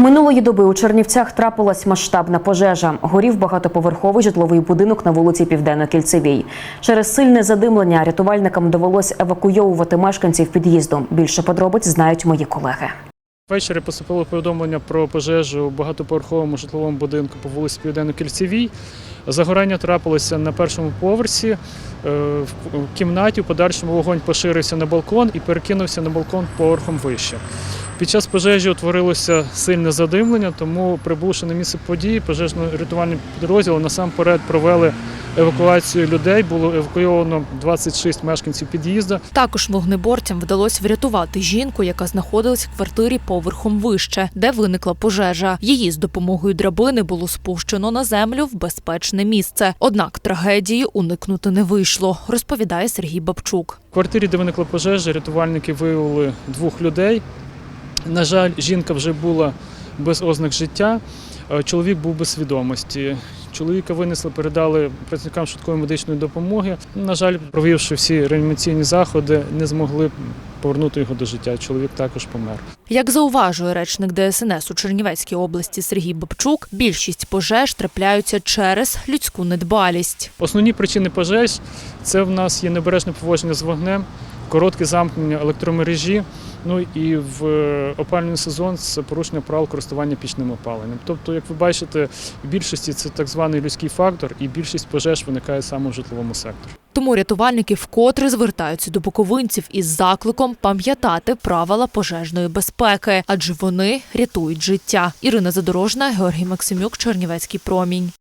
Минулої доби у Чернівцях трапилась масштабна пожежа. Горів багатоповерховий житловий будинок на вулиці Південно-Кільцевій. Через сильне задимлення рятувальникам довелось евакуйовувати мешканців під'їзду. Більше подробиць знають мої колеги. Ввечері поступило повідомлення про пожежу у багатоповерховому житловому будинку по вулиці Південно-Кільцевій. Загорання трапилося на першому поверсі. Е, В кімнаті в подальшому вогонь поширився на балкон і перекинувся на балкон поверхом вище. Під час пожежі утворилося сильне задимлення, тому прибувши на місце події, пожежно-рятувальні підрозділи насамперед провели евакуацію людей. Було евакуйовано 26 мешканців під'їзду. Також вогнеборцям вдалося врятувати жінку, яка знаходилась в квартирі поверхом вище, де виникла пожежа. Її з допомогою драбини було спущено на землю в безпечне місце. Однак трагедії уникнути не вийшло, розповідає Сергій Бабчук. В квартирі, де виникла пожежа, рятувальники виявили двох людей. На жаль, жінка вже була без ознак життя, чоловік був без свідомості. Чоловіка винесли, передали працівникам швидкої медичної допомоги. На жаль, провівши всі реанімаційні заходи, не змогли повернути його до життя. Чоловік також помер. Як зауважує речник ДСНС у Чернівецькій області Сергій Бабчук, більшість пожеж трапляються через людську недбалість. Основні причини пожеж це в нас є небережне поводження з вогнем, коротке замкнення електромережі. Ну і в е, опалювальний сезон це порушення правил користування пічним опаленням. Тобто, як ви бачите, в більшості це так званий людський фактор, і більшість пожеж виникає саме в житловому секторі. Тому рятувальники вкотре звертаються до буковинців із закликом пам'ятати правила пожежної безпеки, адже вони рятують життя. Ірина Задорожна, Георгій Максимюк, Чернівецький промінь.